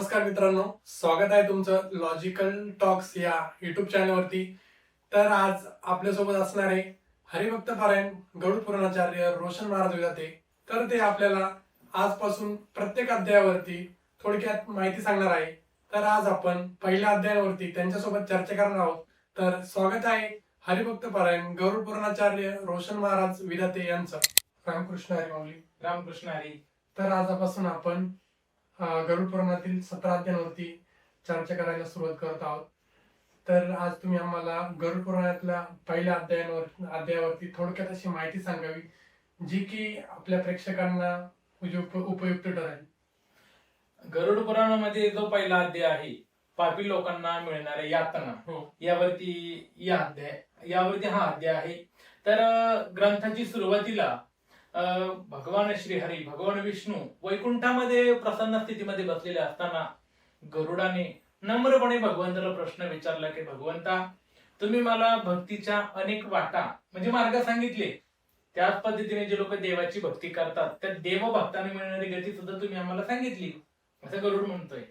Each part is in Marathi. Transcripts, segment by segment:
नमस्कार मित्रांनो स्वागत आहे तुमचं लॉजिकल टॉक्स या युट्यूब चॅनलवरती तर आज आपल्यासोबत असणार हरिभक्त पारायण गरुड पुराणाचार्य रोशन महाराज विधाते तर ते आपल्याला आजपासून प्रत्येक अध्यायावरती थोडक्यात माहिती सांगणार आहे. तर आज आपण पहिल्या अध्यायावरती त्यांच्यासोबत चर्चा करणार आहोत. तर स्वागत आहे हरिभक्त पारायण गरुड पुराणाचार्य रोशन महाराज विधाते यांचं. रामकृष्ण हरी माऊली. रामकृष्ण हरी. तर आजपासून आपण गरुड पुराणातील सतरा अध्यायांवरती चर्चा करायला सुरुवात करत आहोत. तर आज तुम्ही आम्हाला गरुड पुराणातल्या पहिल्या अध्यायांवर अध्यायावरती थोडक्यात अशी माहिती सांगावी जी की आपल्या प्रेक्षकांना उपयुक्त ठरेल. गरुड पुराणामध्ये जो पहिला अध्याय आहे पापी लोकांना मिळणाऱ्या यातना हो. यावरती या अध्याय यावरती हा अध्याय आहे. तर ग्रंथाची सुरुवातीला भगवान श्रीहरी भगवान विष्णू वैकुंठामध्ये प्रसन्न स्थितीमध्ये बसलेले असताना गरुडाने नम्रपणे भगवंताला प्रश्न विचारला की भगवंता तुम्ही मला भक्तीच्या अनेक वाटा म्हणजे मार्ग सांगितले. त्याच पद्धतीने जे लोक देवाची भक्ती करतात त्या देवभक्ताने मिळणारी गती सुद्धा तुम्ही आम्हाला सांगितली. असं गरुड म्हणतोय.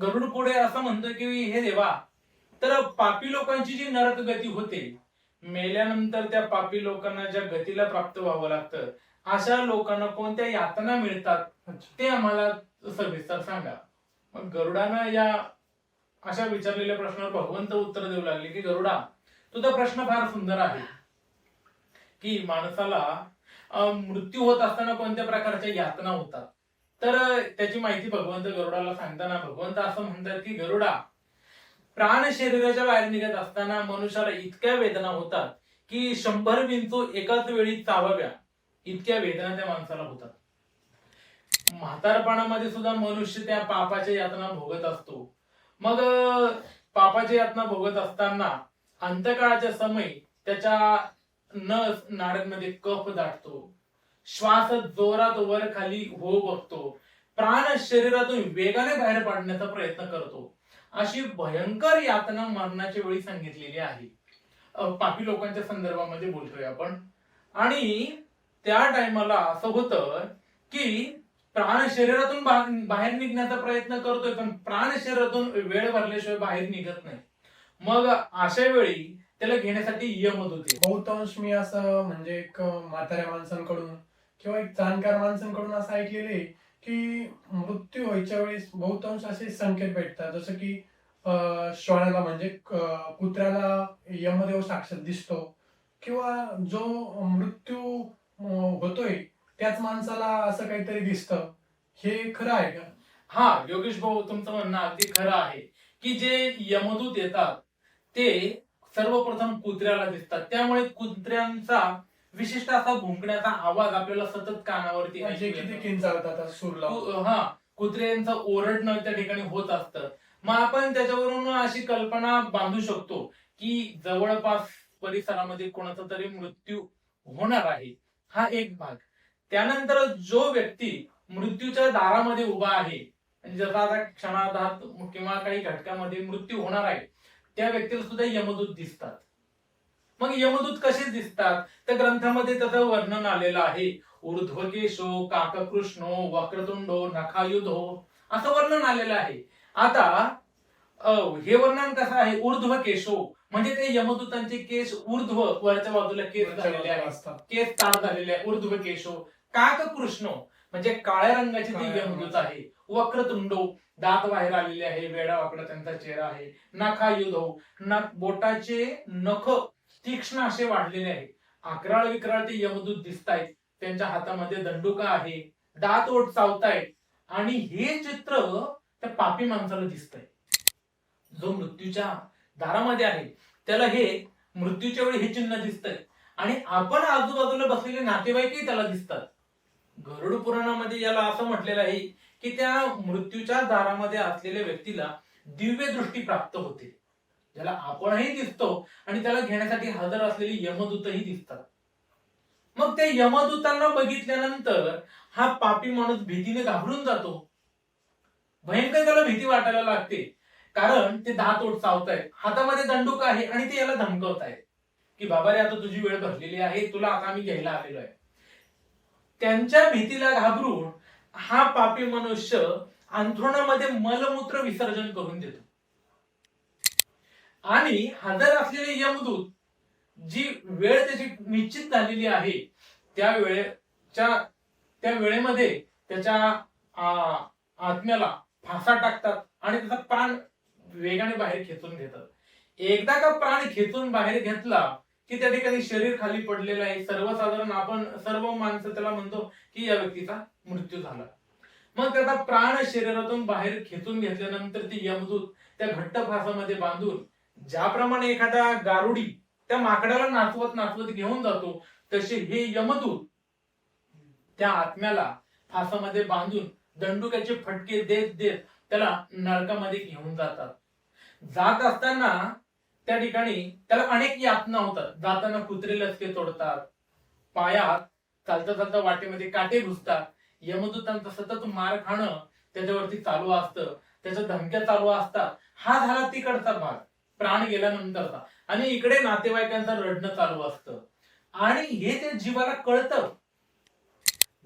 गरुड पुढे असं म्हणतोय की हे देवा तर पापी लोकांची जी नरक गती होते मेल्यानंतर त्या पापी लोकांना ज्या गतीला प्राप्त व्हावं लागतं अशा लोकांना कोणत्या यातना मिळतात. ते आम्हाला सविस्तर सांगा मग गरुडानं या अशा विचारलेल्या प्रश्नावर भगवंत उत्तर देऊ लागले की गरुडा तुझा प्रश्न फार सुंदर आहे की माणसाला मृत्यू होत असताना कोणत्या प्रकारच्या यातना होतात तर त्याची माहिती भगवंत गरुडाला सांगताना भगवंत असं म्हणतात की गरुडा प्राण शरीराच्या बाहेर निघत असताना मनुष्याला इतक्या वेदना होतात की शंभर विंचू एकाच वेळी चावाव्या. इतक्या वेदना त्या माणसाला होतात. म्हातारपणामध्ये सुद्धा मनुष्य त्या पापाच्या यातना भोगत असतो. मग पापाची पापाच्या यातना भोगत असताना अंतकाळाच्या समय त्याच्या नस नाड्यांमध्ये कफ दाटतो. श्वास जोरात वर खाली हो बघतो. प्राण शरीरातून वेगाने बाहेर पाडण्याचा प्रयत्न करतो. अशी भयंकर यातना मरणाच्या वेळी सांगितलेली आहे. पापी लोकांच्या संदर्भामध्ये बोलतोय आपण. आणि त्या टायमाला असं होतं की प्राण शरीरातून बाहेर निघण्याचा प्रयत्न करतोय पण प्राण शरीरातून वेळ भरल्याशिवाय बाहेर निघत नाही. मग अशा वेळी त्याला घेण्यासाठी यमत होते. बहुतांश मी असं म्हणजे एक म्हाताऱ्या माणसांकडून किंवा एक जाणकार माणसांकडून असं ऐकलेलं आहे की मृत्यू व्हायच्या वेळेस बहुतांश असे संकेत भेटतात. जसं की श्वानाला म्हणजे कुत्र्याला यमदेव साक्षात दिसतो किंवा जो मृत्यू होतोय त्याच माणसाला असं काहीतरी दिसतं. हे खरं आहे का? हा योगेश भाऊ तुमचं म्हणणं अगदी खरं आहे की जे यमदूत येतात ते सर्वप्रथम कुत्र्याला दिसतात. त्यामुळे कुत्र्यांचा विशिष्ट असा भुंकण्याचा आवाज आपल्याला सतत कानावरती म्हणजे ऐकू किती येतो. किंचाळतात सूरला कु- हा कुत्र्यांचं ओरडणं त्या ठिकाणी होत असतं. मग आपण त्याच्यावरून अशी कल्पना बांधू शकतो की जवळपास परिसरामध्ये कोणाचा तरी मृत्यू होणार आहे. हा एक भाग. त्यानंतर जो व्यक्ती मृत्यूच्या दारामध्ये उभा आहे म्हणजे जसा आता क्षणार्धात किंवा काही घटकामध्ये मृत्यू होणार आहे त्या व्यक्तीला सुद्धा यमदूत दिसतात. मग यमदूत कसे दिसतात? त्या ग्रंथामध्ये त्याचं वर्णन आलेलं आहे. ऊर्ध्वकेशो काककृष्णो वक्रतुंडो नखायुधो असं वर्णन आलेलं आहे. आता हे वर्णन कसं आहे? ऊर्ध्व केशो म्हणजे ते यमदूतांचे केस ऊर्ध्व वरच्या बाजूला केस झालेले असतात. केस तार झालेले आहे ऊर्ध्व केशो काक कृष्ण म्हणजे काळ्या रंगाचे ते यमदूत. आहे. वक्रतुंडो. दात बाहेर आलेले आहे. वेडा वाकडा त्यांचा चेहरा आहे. नखायुधो. नख बोटाचे नख तीक्ष्ण असे वाढलेले आहे अकराळ विक्राळ ते यमदूत दिसतायत. त्यांच्या हातामध्ये दंडुका आहे. दात ओठ चावतायत आणि हे चित्र त्या पापी माणसाला दिसतंय. जो मृत्यूच्या दारामध्ये आहे त्याला हे मृत्यूच्या वेळी हे चिन्ह दिसतंय. आणि आपण आजूबाजूला बसलेले नातेवाईकही त्याला दिसतात. गरुड पुराणामध्ये याला असं म्हटलेलं आहे की त्या मृत्यूच्या दारामध्ये असलेल्या व्यक्तीला दिव्य दृष्टी प्राप्त होते. ज्याला आपणही दिसतो आणि त्याला घेण्यासाठी हजर असलेली यमदूतही दिसतात. मग त्या यमदूतांना बघितल्यानंतर हा पापी माणूस भीतीने घाबरून जातो. भयंकर त्याला भीती वाटायला लागते. कारण ते दहा तोट चावतायत हातामध्ये दंडूक आहे आणि ते याला धमकवत आहेत की बाबा रे आता तुझी वेळ भरलेली आहे तुला आता आम्ही घ्यायला आलेलो आहे. त्यांच्या भीतीला घाबरून हा पापी मनुष्य अंथरुणामध्ये मलमूत्र विसर्जन करून देतो. आणि हजर असलेले यमदूत जी वेळ त्याची निश्चित झालेली आहे त्या वेळेच्या त्या वेळेमध्ये त्याच्या आत्म्याला फासा टाकतात आणि त्याचा प्राण वेगाने बाहेर खेचून घेतात. एकदा का प्राण खेचून बाहेर घेतला की त्या ठिकाणी शरीर खाली पडलेलं आहे सर्वसाधारण आपण सर्व माणसं त्याला म्हणतो की या व्यक्तीचा मृत्यू झाला. मग त्याचा प्राण शरीरातून बाहेर खेचून घेतल्यानंतर ती यमदूत त्या घट्ट फासामध्ये बांधून ज्याप्रमाणे एखादा गारुडी त्या माकडाला नाचवत नाचवत घेऊन जातो तसे हे यमदूत त्या आत्म्याला फासामध्ये बांधून दंडुक्याचे फटके देत देत त्याला नरकामध्ये घेऊन जातात. जात असताना त्या ठिकाणी त्याला अनेक यातना होतात. जाताना कुत्रे लचके तोडतात पायात चालता चालता वाटेमध्ये काटे घुसतात. यमदूतांचा सतत मार खाणं त्याच्यावरती चालू असतं त्याच्या धमक्या चालू असतात. हा झाला तिकडचा भाग. प्राण गेल्यानंतरचा आणि इकडे नातेवाईकांचं रडणं चालू असतं. आणि हे ते जीवाला कळतं.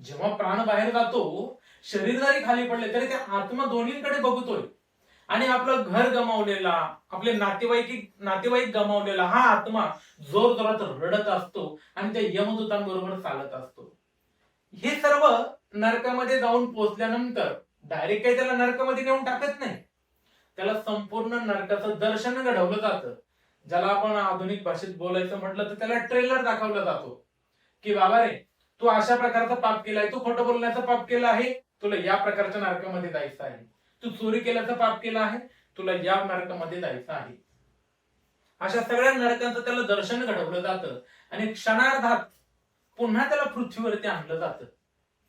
जेव्हा प्राण बाहेर जातो शरीर जरी खाली पडले तरी त्या आत्मा दोन्हीकडे बघतोय. आणि आपलं घर गमावलेला आपले नातेवाईक नातेवाईक गमावलेला हा आत्मा जोर जोरात रडत असतो आणि त्या यमदूतांबरोबर चालत असतो. हे सर्व नरकामध्ये जाऊन पोहोचल्यानंतर डायरेक्ट काही त्याला नरकामध्ये नेऊन टाकत नाही. त्याला संपूर्ण नरकाचं दर्शन घडवलं जातं. ज्याला आपण आधुनिक भाषेत बोलायचं म्हटलं तर त्याला ट्रेलर दाखवला जातो. की बाबा रे तू अशा प्रकारचा पाप केलाय तू खोटं बोलण्याचं पाप केलं आहे तुला या प्रकारच्या नरकामध्ये जायचं आहे. तू चोरी केल्याचं पाप केलं आहे तुला या नरकामध्ये जायचं आहे. अशा सगळ्या नरकांचं त्याला दर्शन घडवलं जातं. आणि क्षणार्धात पुन्हा त्याला पृथ्वीवरती आणलं जातं.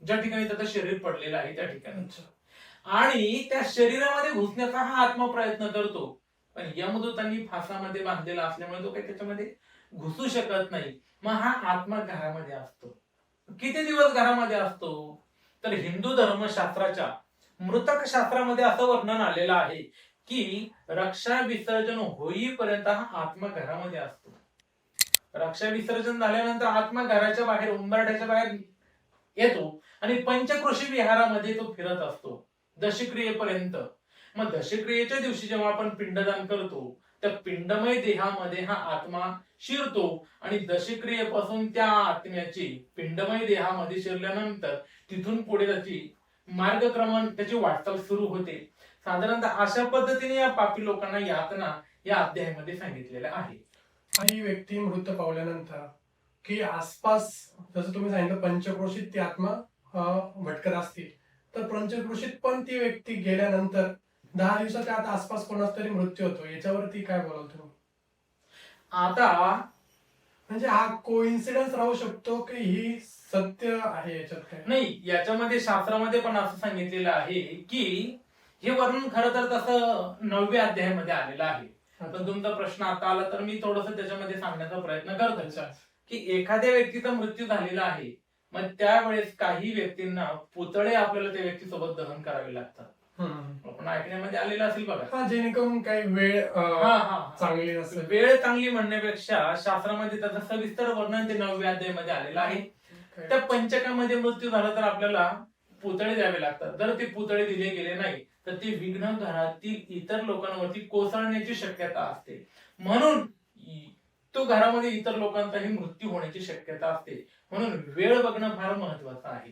ज्या ठिकाणी त्याचं शरीर पडलेलं आहे त्या ठिकाणी. आणि त्या शरीरामध्ये घुसण्याचा हा आत्मा प्रयत्न करतो. पण यमदूतांनी फासामध्ये बांधलेला असल्यामुळे तो काही त्याच्यामध्ये घुसू शकत नाही. मग हा आत्मा घरामध्ये असतो. किती दिवस घरामध्ये असतो? तर हिंदू धर्मशास्त्राच्या मृतक शास्त्रामध्ये असं वर्णन आलेलं आहे की रक्षा विसर्जन होईपर्यंत हा आत्मा घरामध्ये असतो. रक्षा विसर्जन झाल्यानंतर आत्मा घराच्या बाहेर उंबरठ्याच्या बाहेर येतो आणि पंचकृषी विहारामध्ये तो फिरत असतो. दशक्रियेपर्यंत. मग दशक्रियेच्या दिवशी जेव्हा आपण पिंडदान करतो त्या पिंडमय देहामध्ये हा आत्मा शिरतो आणि दशक्रियेपासून त्या आत्म्याची पिंडमय देहामध्ये शिरल्यानंतर तिथून पुढे त्याची मार्गक्रमण त्याची वाटचाल सुरू होते. साधारणतः अशा पद्धतीने या पापी लोकांना यातना या अध्यायामध्ये सांगितलेल्या आहे. काही व्यक्ती मृत पावल्यानंतर की आसपास जसं तुम्ही सांगितलं पंचक्रोशीत ती आत्मा भटकत असते तर पंचक्रोशीत पण ती व्यक्ती गेल्यानंतर दहा दिवसाच्या आत आसपास कोणाचा तरी मृत्यू होतो. याच्यावरती काय बोलाल तुम्ही? आता म्हणजे हा कोइन्सिडन्स राहू शकतो की ही सत्य आहे याच्यात काय? नाही याच्यामध्ये शास्त्रामध्ये पण असं सांगितलेलं आहे की हे वर्णन खरं तर तसं नवव्या अध्यायामध्ये आलेलं आहे. पण तुमचा प्रश्न आता आला तर मी थोडस त्याच्यामध्ये सांगण्याचा प्रयत्न करतो. की एखाद्या व्यक्तीचा मृत्यू झालेला आहे. मग त्यावेळेस काही व्यक्तींना पुतळे आपल्याला त्या व्यक्तीसोबत दहन करावे लागतात. आपण ऐकण्यामध्ये आलेलं असेल बघा. हा जेणेकरून काही वेळ चांगली नसेल. वेळ चांगली म्हणण्यापेक्षा शास्त्रामध्ये त्याचं सविस्तर वर्णन ते नवव्या अध्यायामध्ये आलेलं आहे. त्या पंचकामध्ये मृत्यू झाला तर आपल्याला पुतळे द्यावे लागतात. जर ते पुतळे दिले गेले नाही तर ते विघ्न घरातील इतर लोकांवरती कोसळण्याची शक्यता असते. म्हणून तो घरामध्ये इतर लोकांचाही मृत्यू होण्याची शक्यता असते. म्हणून वेळ बघणं फार महत्वाचं आहे.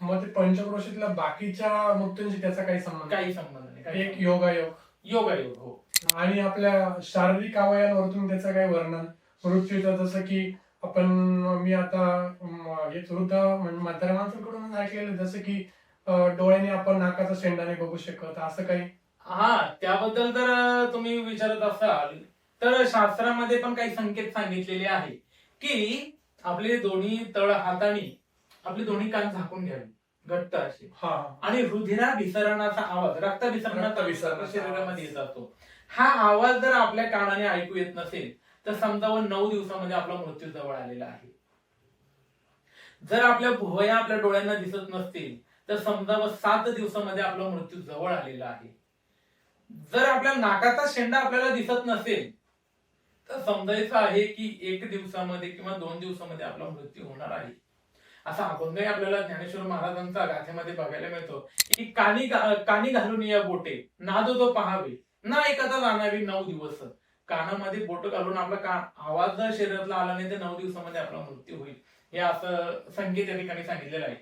मग ते पंचक्रोशीतल्या बाकीच्या मृत्यूंशी त्याचा काही संबंध. काही संबंध नाही काही एक योगायोग. योगायोग हो. आणि आपल्या शारीरिक अवयवांवरतून त्याचं काही वर्णन. मृत्यूचं जसं की आपण मी आता हे वृद्ध म्हणजे म्हाताऱ्या माणसांकडून ऐकलेलं जसं की डोळ्याने आपण नाकाचा शेंडाने बघू शकत असं काही? हा त्याबद्दल तर तुम्ही विचारत असाल. तर शास्त्रामध्ये पण काही संकेत सांगितलेले आहे की आपले दोन्ही तळ हाताने आपली दोन्ही कान झाकून घ्यावी घट्ट असे. हा. आणि रुधिराभिसरणाचा आवाज रक्ताभिसरणाचा रक्ताभिसरणाचा शरीरामध्ये आवाज. येत असतो हा आवाज जर आपल्या कानाने ऐकू येत नसेल तर समजावं नऊ दिवसामध्ये आपला मृत्यू जवळ आलेला आहे. जर आपल्या भुवया आपल्या डोळ्यांना दिसत नसतील तर समजावं सात दिवसामध्ये आपला मृत्यू जवळ आलेला आहे. जर आपल्या नाकाचा शेंडा आपल्याला दिसत नसेल तर समजायचं आहे की एक दिवसामध्ये किंवा दोन दिवसामध्ये आपला मृत्यू होणार आहे. असा अभंगही आपल्याला ज्ञानेश्वर महाराजांचा गाथेमध्ये बघायला मिळतो की कानी कानी घालून या बोटे नादो तो पहावे. ना ऐकता जाणावी नऊ दिवस. कानामध्ये बोट घालून आपला कान आवाज जर शरीरातला आला नाही तर नऊ दिवसामध्ये आपला मृत्यू होईल. हे असं संकेत या ठिकाणी सांगितलेलं आहे.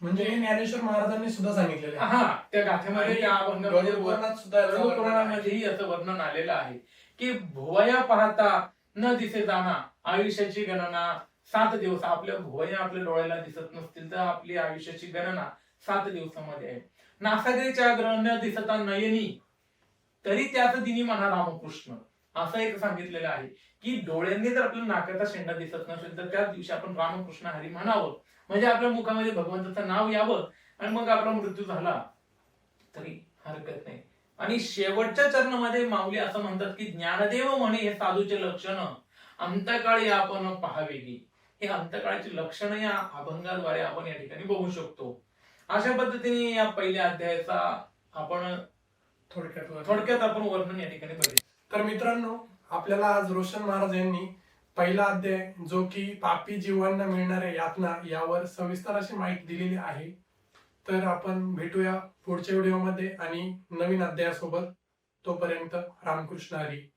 म्हणजे हे ज्ञानेश्वर महाराजांनी सुद्धा सांगितलेले आहे. हा त्या गाथेमध्ये त्या अभंगामध्ये पुराणात सुद्धा. पुराणामध्येही असं वर्णन आलेलं आहे. की भुवया पाहता न दिसे जाणा. आयुष्याची गणना सात दिवस. आपल्या भुवया आपल्या डोळ्याला दिसत नसतील तर आपली आयुष्याची गणना सात दिवसामध्ये आहे. नासागरीच्या ग्रह न दिसता नयनी तरी त्याच दिनी म्हणा रामकृष्ण. असं एक सांगितलेलं आहे की डोळ्यांनी जर आपल्याला नाकाचा शेंडा दिसत नसेल तर त्याच दिवशी आपण रामकृष्ण हरी म्हणावं. म्हणजे आपल्या मुखामध्ये भगवंताचं नाव यावं आणि मग आपला मृत्यू झाला. तरी हरकत नाही. आणि शेवटच्या चरणामध्ये माऊली असं म्हणतात की ज्ञानदेव म्हणे हे साधूचे लक्षण. अंतकाळी आपण पहावे की. हे अंतकाळाची लक्षणं या अभंगाद्वारे आपण या ठिकाणी बघू शकतो. अशा पद्धतीने या पहिल्या अध्यायाचा आपण थोडक्यात. थोडक्यात आपण वर्णन या ठिकाणी बघितलं. तर मित्रांनो आपल्याला आज रोशन महाराज यांनी पहिला अध्याय जो की पापी जीवांना मिळणाऱ्या यातना यावर सविस्तर अशी माहिती दिलेली आहे. तर आपण भेटूया पुढच्या व्हिडिओमध्ये आणि नवीन अध्यायासोबत. तोपर्यंत रामकृष्ण हरी.